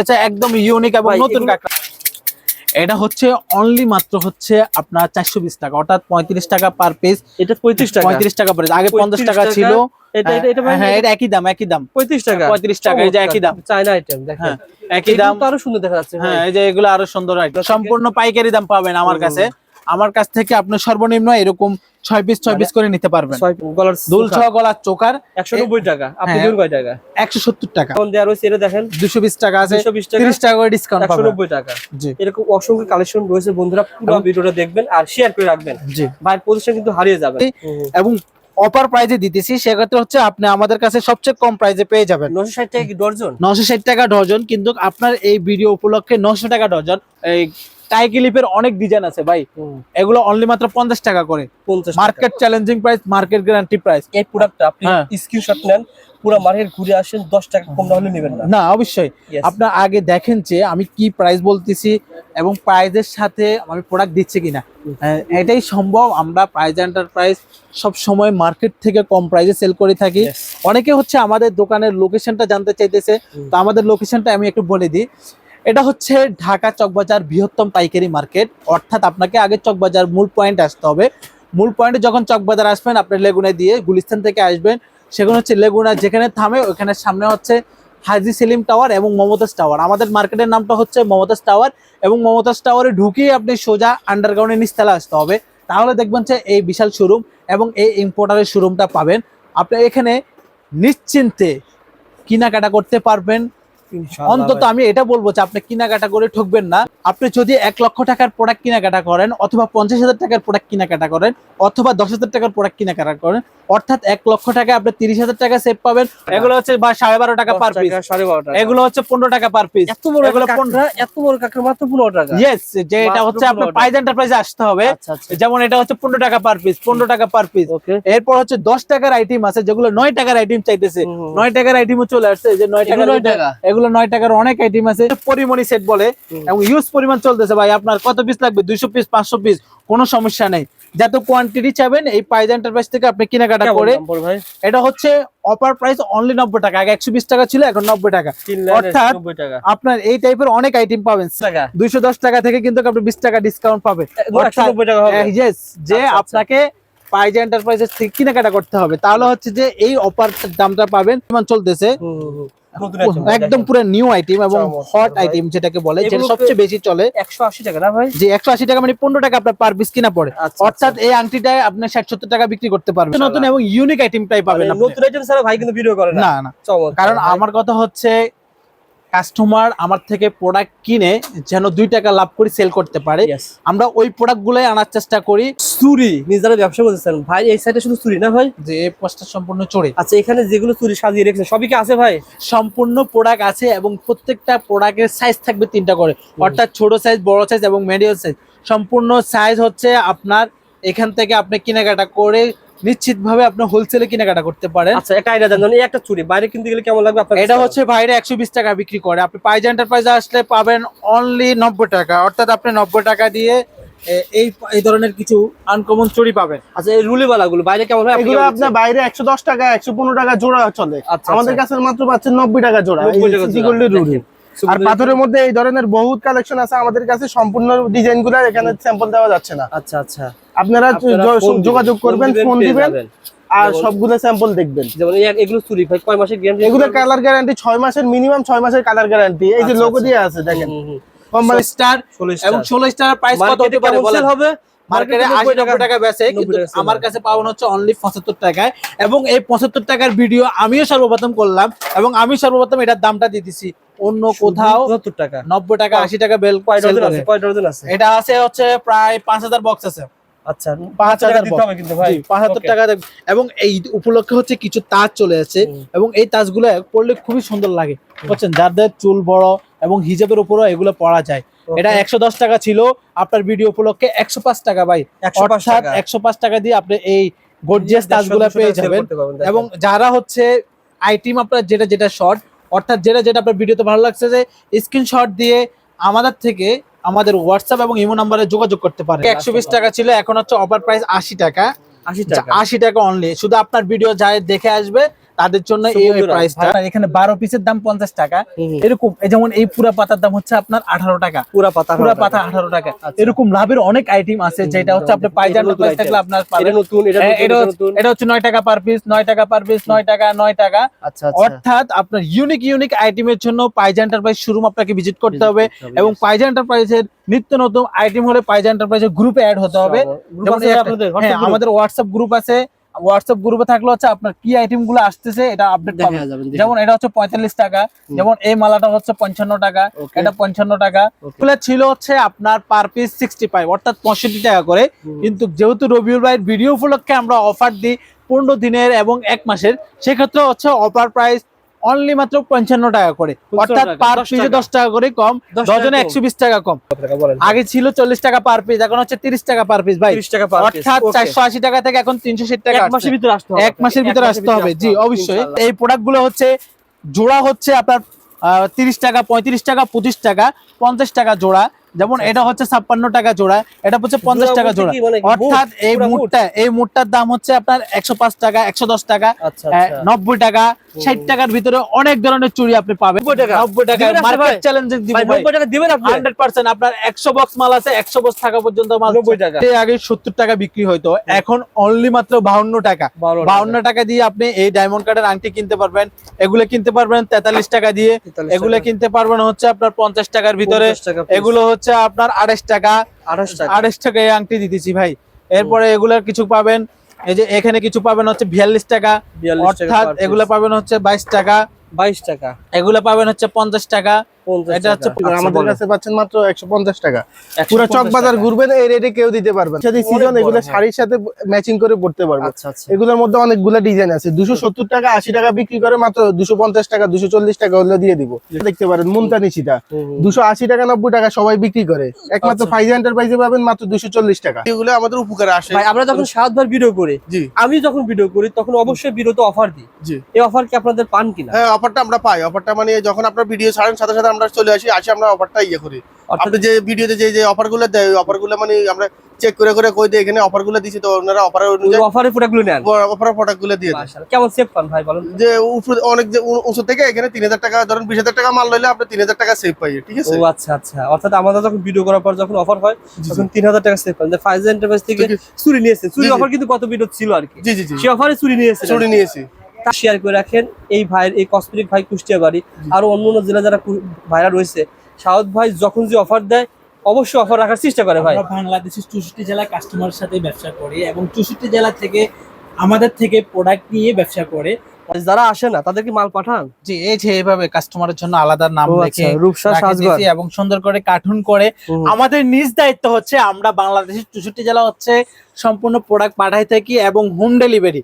এটা একদম ইউনিক এবং নতুন কাঁকড়া। এটা হচ্ছে অনলি মাত্র হচ্ছে আপনার চারশো বিশ টাকা অর্থাৎ পঁয়ত্রিশ টাকা পার পিস এটা পঁয়ত্রিশ টাকা। পঁয়ত্রিশ টাকা পার আগে পঞ্চাশ টাকা ছিল। হ্যাঁ একই দাম একই দাম। পঁয়ত্রিশ টাকা। পঁয়ত্রিশ টাকা এই যে একই দাম। চায়না আইটেম হ্যাঁ একই দাম। আরও সুন্দর দেখা যাচ্ছে হ্যাঁ এই যে এগুলো আরও সুন্দর। সম্পূর্ণ পাইকারি দাম পাবেন আমার কাছে। আমার কাছ থেকে আপনি সর্বনিম্ন এরকম ছয় পিস ছয় পিস করে নিতে পারবেন। দুল ছ গলার চোকার একশো নব্বই টাকা। আপনি হ্যাঁ। কয় টাকা? একশো সত্তর টাকা। দেওয়া রয়েছে এটা দেখেন। দুশো বিশ টাকা আছে। তিরিশ টাকা করে ডিসকাউন্ট একশো নব্বই টাকা। এরকম অসংখ্য কালেকশন রয়েছে বন্ধুরা। পুরো ভিডিওটা দেখবেন আর শেয়ার করে রাখবেন। জি। ভাই প্রতিষ্ঠান কিন্তু হারিয়ে যাবে। এবং অপার প্রাইজে দিতেছি সেক্ষেত্রে হচ্ছে আপনি আমাদের কাছে সবচেয়ে কম প্রাইজে পেয়ে যাবেন। নশো ষাট টাকা কি ডর্জন নশো ষাট টাকা ডজন কিন্তু আপনার এই ভিডিও উপলক্ষে নশো টাকা ডজন এই টাই ক্লিপের অনেক ডিজাইন আছে ভাই। এগুলো অনলি মাত্র পঞ্চাশ টাকা করে। পঞ্চাশ market challenging price market guarantee price এই প্রোডাক্টটা আপনি হ্যাঁ। স্ক্রিনশট নেন পুরো মার্কেট ঘুরে আসেন দশ টাকা কম হলে নেবেন না। না অবশ্যই. আপনার আগে দেখেন যে আমি কি প্রাইস বলতেছি এবং প্রাইজের সাথে আমি প্রোডাক্ট দিচ্ছি কিনা। আহ, এটাই সম্ভব। আমরা প্রাইজ এন্টারপ্রাইজ সব সময় মার্কেট থেকে কম প্রাইসে সেল করে থাকি। অনেকে হচ্ছে আমাদের দোকানের লোকেশনটা জানতে চাইতেছে। তো আমাদের লোকেশনটা আমি একটু বলে দিই। এটা হচ্ছে ঢাকা চকবাজার বৃহত্তম পাইকারি মার্কেট। অর্থাৎ আপনাকে আগে চকবাজার মূল পয়েন্ট আসতে হবে। মূল পয়েন্টে যখন চকবাজার আসবেন, আপনি লেগুনায় দিয়ে গুলিস্তান থেকে আসবেন। সেখানে হচ্ছে লেগুনা যেখানে থামে, ওখানে সামনে হচ্ছে হাজি সেলিম টাওয়ার এবং মমতাজ টাওয়ার। আমাদের মার্কেটের নামটা হচ্ছে মমতাজ টাওয়ার এবং মমতাজ টাওয়ারে ঢুকিয়ে আপনি সোজা আন্ডারগ্রাউন্ডের নিচতলা আসতে হবে। তাহলে দেখবেন যে এই বিশাল শোরুম এবং এই ইম্পোর্টারের শোরুমটা পাবেন। আপনি এখানে নিশ্চিন্তে কেনাকাটা করতে পারবেন। অন্তত আমি এটা বলব যে আপনি কেনাকাটা করে ঠকবেন না। আপনি যদি এক লক্ষ টাকার প্রোডাক্ট কেনাকাটা করেন অথবা পঞ্চাশ হাজার টাকার প্রোডাক্ট কেনাকাটা করেন অথবা দশ হাজার টাকার প্রোডাক্ট কেনাকাটা করেন অর্থাৎ এক লক্ষ টাকা আপনি তিরিশ হাজার টাকা সেভ পাবেন। এগুলো হচ্ছে বা সাড়ে বারো টাকা পার পিস এগুলো হচ্ছে পনেরো টাকা পার পিস এত বড় এগুলো এত বড় কাঁকড়া মাত্র পনেরো টাকা। ইয়েস যে এটা হচ্ছে আপনার 15 টাকা। প্রাইজ এন্টারপ্রাইজে আসতে হবে। আচ্ছা আচ্ছা। যেমন এটা হচ্ছে পনেরো টাকা পার পিস পনেরো টাকা পার পিস এরপর হচ্ছে দশ টাকার আইটেম আছে যেগুলো নয় টাকার আইটেম চাইতেছে। নয় টাকার আইটেমও চলে আসছে যে নয় টাকার নয় টাকা? এগুলো নয় টাকার অনেক আইটেম আছে। পরিমণি সেট বলে এবং ইউজ পরিমাণ চলতেছে ভাই। আপনার কত পিস লাগবে? দুইশো পিস পাঁচশো পিস কোনো সমস্যা নেই। যত কোয়ান্টিটি চাবেন এই প্রাইজ এন্টারপ্রাইজ থেকে আপনি কেনাকাটা করে এটা হচ্ছে অপার প্রাইস অনলি নব্বই টাকা। আগে একশো বিশ টাকা ছিল এখন নব্বই টাকা। অর্থাৎ আপনার এই টাইপের অনেক আইটেম পাবেন। দুইশো দশ টাকা থেকে কিন্তু আপনি বিশ টাকা ডিসকাউন্ট পাবেন। যে আচ্ছা, আচ্ছা। আপনাকে পাইজা এন্টারপ্রাইজেস থেকে কেনাকাটা করতে হবে। তাহলে হচ্ছে যে এই অফার দামটা পাবেন। চলতেছে। একদম পুরো নিউ আইটেম এবং হট আইটেম যেটাকে বলে যেটা সবচেয়ে বেশি চলে। একশো আশি টাকা না ভাই? যে একশো আশি টাকা মানে পনেরো টাকা আপনার পার পিস কিনা পড়ে। আচ্ছা, অর্থাৎ এই আংটিটা আপনি ষাট সত্তর টাকা বিক্রি করতে পারবেন। নতুন এবং ইউনিক আইটেমটাই পাবেন আপনি। নতুন আইটেম ছাড়া ভাই কিন্তু ভিডিও করে না। না না। কারণ আমার কথা হচ্ছে কাস্টমার আমার থেকে প্রোডাক্ট কিনে যেন দুই টাকা লাভ করে সেল করতে পারে। আমরা ওই প্রোডাক্ট গুলাই আনার চেষ্টা করি। চুরি নিজেরা ব্যবসা করতেছেন। ভাই এই সাইডে শুধু চুরি না ভাই? যে এই পোস্টটা সম্পূর্ণ চড়ে আচ্ছা এখানে যেগুলো চুরি সাজিয়ে রেখেছে সবই কি আছে ভাই? সম্পূর্ণ প্রোডাক্ট আছে এবং প্রত্যেকটা প্রোডাক্টের সাইজ থাকবে তিনটা করে। অর্থাৎ ছোট সাইজ বড় সাইজ এবং মিডিয়াম সাইজ সম্পূর্ণ সাইজ হচ্ছে আপনার এখান থেকে আপনি কেনাকাটা করে নিশ্চিত ভাবে আপনি হোলসেলে কেনাকাটা করতে পারেন। আচ্ছা একটা আইডিয়া দেন এই একটা চুরি বাইরে কিনতে গেলে কেমন লাগবে আপনার এটা হচ্ছে বাইরে একশো বিশ টাকা বিক্রি করে। আপনি পাইজ এন্টারপ্রাইজে আসলে পাবেন অনলি নব্বই টাকা। অর্থাৎ আপনি নব্বই টাকা দিয়ে এই এই ধরনের কিছু আনকমন চুরি পাবেন। আচ্ছা এই রুলি বালাগুলো বাইরে কেমন হয়? এগুলো আপনার বাইরে একশো দশ টাকা একশো পনেরো টাকা জোড়া চলে। আচ্ছা, আমাদের আচ্ছা। কাছে মাত্র পাচ্ছেন নব্বই টাকা জোড়া। 90 টাকা জোড়া। গোল্ডের রুডি দেখেন। আর পাথরের মধ্যে এই ধরনের বহুত কালেকশন আছে আমাদের কাছে। সম্পূর্ণ ডিজাইনগুলো এখানে স্যাম্পল দেওয়া যাচ্ছে না। আচ্ছা আচ্ছা। আপনারা যোগাযোগ করবেন ফোন দিবেন আর সবগুলো স্যাম্পল দেখবেন। যেমন এগুলো চুরি ভাই কয় মাসের গ্যারান্টি এগুলো কালার গ্যারান্টি ছয় মাসের মিনিমাম ছয় মাসের কালার গ্যারান্টি এই যে লোগো আচ্ছা। দিয়ে আছে দেখেন। কোম্পানি স্টার এবং। ষোলো স্টার প্রাইস কত হতে পারে হবে মার্কেটে আশি নব্বই টাকা বেচে কিন্তু আমার কাছে পাওয়ান হচ্ছে অনলি পঁচাত্তর টাকায়। এবং এই পঁচাত্তর টাকার ভিডিও আমিও সর্বপ্রথম করলাম এবং আমি সর্বপ্রথম এটার দামটা দিয়ে দিছি। অন্য কোথাও টাকা। নব্বই টাকা আশি টাকা বেল এটা আছে হচ্ছে প্রায় পাঁচ হাজার বক্স আছে। আচ্ছা পাঁচ হাজার পাঁচ টাকা এবং এই উপলক্ষে হচ্ছে কিছু তাজ চলে আছে এবং এই তাজগুলো পরলে খুবই সুন্দর লাগে। বুঝছেন? যাদের চুল বড় এবং হিজাবের উপরও এগুলো পরা যায়। এটা একশো দশ টাকা ছিল। আপনার ভিডিও উপলক্ষে একশো পাঁচ টাকা ভাই। 105 অর্থাৎ। একশো পাঁচ টাকা দিয়ে আপনি এই গর্জিয়াস তাজগুলো পেয়ে যাবেন। এবং যারা হচ্ছে আইটিম আপনার যেটা যেটা শর্ট অর্থাৎ যেটা যেটা আপনার ভিডিওতে ভালো লাগছে যে স্ক্রিনশট দিয়ে আমাদের থেকে আমাদের হোয়াটসঅ্যাপ এবং ইমো নাম্বারে যোগাযোগ করতে পারেন। একশো বিশ টাকা ছিল এখন হচ্ছে অফার প্রাইস আশি টাকা। আশি টাকা। আশি টাকা অনলি শুধু আপনার ভিডিও যায় দেখে আসবে। তাদের জন্য এই প্রাইসটা এখানে বারো পিসের দাম পঞ্চাশ টাকা। এরকম এই যেমন এই পুরা পাতার দাম হচ্ছে আপনার আঠারো টাকা। পুরা পাতা পুরা পাতা আঠারো টাকা। আচ্ছা। এরকম লাভের অনেক আইটেম আছে যেটা হচ্ছে আপনি নতুন প্রাইস থাকলে আপনার এটা পাবেন। নতুন এটা হ্যাঁ, নতুন, এটা হচ্ছে- নতুন। এটা হচ্ছে নয় টাকা পার পিস নয় টাকা পার পিস নয় টাকা নয় টাকা। আচ্ছা আচ্ছা। অর্থাৎ আপনার ইউনিক ইউনিক আইটেমের জন্য পাইজা এন্টারপ্রাইজ শোরুম আপনাকে ভিজিট করতে হবে এবং. পাইজা এন্টারপ্রাইজের নিত্য নতুন আইটেম হলে পাইজা এন্টারপ্রাইজের গ্রুপে অ্যাড হতে হবে। একটা- আপনাদের? হ্যাঁ WhatsApp আমাদের হোয়াটসঅ্যাপ গ্রুপ আছে। হোয়াটসঅ্যাপ গ্রুপে থাকলে হচ্ছে আপনার কি আইটেমগুলো আসতেছে এটা আপডেট পাবেন। যেমন এটা হচ্ছে পঁয়তাল্লিশ টাকা যেমন এই মালাটা হচ্ছে পঞ্চান্ন টাকা এটা পঞ্চান্ন টাকা। ফুলে এগুলো ছিল হচ্ছে আপনার পার পিস সিক্সটি ফাইভ অর্থাৎ পঁয়ষট্টি টাকা করে। কিন্তু যেহেতু রবিউল ভাইয়ের ভিডিও উপলক্ষে আমরা অফার দিই পনেরো দিনের এবং এক মাসের সেক্ষেত্রে হচ্ছে অফার প্রাইস অনলি মাত্র পঞ্চান্ন টাকা করে। অর্থাৎ পার 10 পিসে দশ টাকা করে কম। ডজনে একশো বিশ টাকা কম। আগে ছিল চল্লিশ টাকা পার পিস এখন হচ্ছে তিরিশ টাকা পার পিস ভাই। টাকা অর্থাৎ চারশো আশি টাকা থেকে এখন তিনশো ষাট টাকা এক মাসের ভিতরে আসতে হবে। এক মাসের ভিতরে আসতে হবে জি অবশ্যই। এই প্রোডাক্টগুলো হচ্ছে জোড়া হচ্ছে আপনার তিরিশ টাকা পঁয়ত্রিশ টাকা পঁচিশ টাকা পঞ্চাশ টাকা জোড়া। যেমন এটা হচ্ছে ছাপ্পান্ন টাকা জোড়া এটা হচ্ছে পঞ্চাশ টাকা জোড়া। অর্থাৎ এই? মুঠটা এই মুঠটার দাম হচ্ছে আপনার একশো পাঁচ টাকা একশো দশ টাকা আচ্ছা আচ্ছা। নব্বই টাকা ষাট টাকার ভিতরে অনেক ধরনের চুড়ি আপনি পাবেন। নব্বই টাকা? মার্কেট ভাই? চ্যালেঞ্জে দিব ভাই ভাই। 90 টাকা দিবেন হান্ড্রেড পার্সেন্ট আপনার একশো বক্স মাল আছে একশো বক্স টাকা পর্যন্ত মাল 90 টাকা। আগে সত্তর টাকা বিক্রি হইতো এখন অনলি মাত্র বাহান্ন টাকা। 52 টাকা। দিয়ে আপনি এই ডায়মন্ড কার্ডের আংটি কিনতে পারবেন এগুলো কিনতে পারবেন তেতাল্লিশ টাকা দিয়ে। এগুলো কিনতে পারবেন হচ্ছে আপনার পঞ্চাশ টাকার ভিতরে। 50 টাকা piece। এগুলো হচ্ছে আপনার আড়াইশ টাকা। আড়াইশ টাকা। আড়াইশ টাকা এই আংটি দিতেছি ভাই। এরপরে এগুলার কিছু পাবেন এই যে এখানে কিছু পাবেন হচ্ছে বিয়াল্লিশ টাকা। 42 অর্থাৎ এগুলা পাবেন হচ্ছে বাইশ টাকা। 22 টাকা। এগুলা পাবেন হচ্ছে পঞ্চাশ টাকা। 50 এটা হচ্ছে টাকা। আমাদের কাছে পাচ্ছেন মাত্র একশো পঞ্চাশ টাকা। পুরো চক বাজার ঘুরবেন এই রেটে কেউ দিতে পারবেন সাথে সিজন এগুলো হ্যাঁ। শাড়ির সাথে ম্যাচিং করে পড়তে পারবেন। আচ্ছা আচ্ছা। এগুলোর মধ্যে অনেকগুলো ডিজাইন আছে। দুশো সত্তর টাকা আশি টাকা বিক্রি করে মাত্র দুশো পঞ্চাশ টাকা দুশো চল্লিশ টাকা হলে দিয়ে দিব। দেখতে পারেন মুলতানি সীতা। হুম, হুম। দুশো আশি টাকা নব্বই টাকা সবাই বিক্রি করে। একমাত্র আচ্ছা। ফাইজ এন্টারপ্রাইজে পাবেন মাত্র দুশো চল্লিশ টাকা। এগুলো আমাদের উপকারে আসে। আমরা যখন সাতবার ভিডিও করি আমি যখন ভিডিও করি তখন অবশ্যই ভিডিওতে অফার দিই। এই অফার কি আপনাদের পান কিনা? হ্যাঁ অফারটা আমরা পাই। অফারটা মানে যখন আপনার ভিডিও ছাড়েন সাথে সাথে আমরা চলে আসি আসি আমরা অফারটা ইয়ে করি। আপনি যে ভিডিওতে যে যে অফারগুলো দেয় ওই অফারগুলো মানে আমরা চেক করে করে কই দিই এখানে অফারগুলো দিছি তো ওনারা অফারের অনুযায়ী অফারের প্রোডাক্টগুলো নেন? অফারের প্রোডাক্টগুলো দিয়ে। কেমন সেভ পান ভাই বলুন যে উপর- অনেক যে উঁচু থেকে এখানে তিন হাজার টাকা ধরুন বিশ হাজার টাকা মাল লইলে আপনি তিন হাজার টাকা সেভ পাই ঠিক আছে? ও আচ্ছা আচ্ছা। অর্থাৎ আমাদের যখন ভিডিও করার পর যখন অফার হয় তখন তিন হাজার টাকা সেভ পান। যে ফাইজ এন্টারপ্রাইজ থেকে। চুরি নিয়েছে চুরি। অফার কিন্তু কত ভিডিও ছিল আর কি। জি জি জি। সে অফারে চুরি নিয়েছে ছুটি নিয়েছি তা শেয়ার করে রাখেন এই ভাইয়ের এই কসমেটিক ভাই কুষ্টিয়া বাড়ি। আরও অন্য অন্য জেলা যারা ভাইরা রয়েছে সাউথ ভাই যখন যে অফার দেয় অবশ্যই অফার রাখার চেষ্টা করে ভাই। বাংলাদেশের চৌষট্টি জেলায় কাস্টমারের সাথে ব্যবসা করে এবং চৌষট্টি জেলা থেকে আমাদের থেকে প্রোডাক্ট নিয়ে ব্যবসা করে। যারা আসে না তাদেরকে মাল পাঠান? জি এই যে এইভাবে কাস্টমারের জন্য আলাদা নাম লিখে আচ্ছা, রূপসা রাখে এবং সুন্দর করে কার্টুন করে। আমাদের নিজ দায়িত্ব হচ্ছে আমরা বাংলাদেশের চৌষট্টি জেলা হচ্ছে সম্পূর্ণ প্রোডাক্ট পাঠাই থাকি এবং হোম ডেলিভারি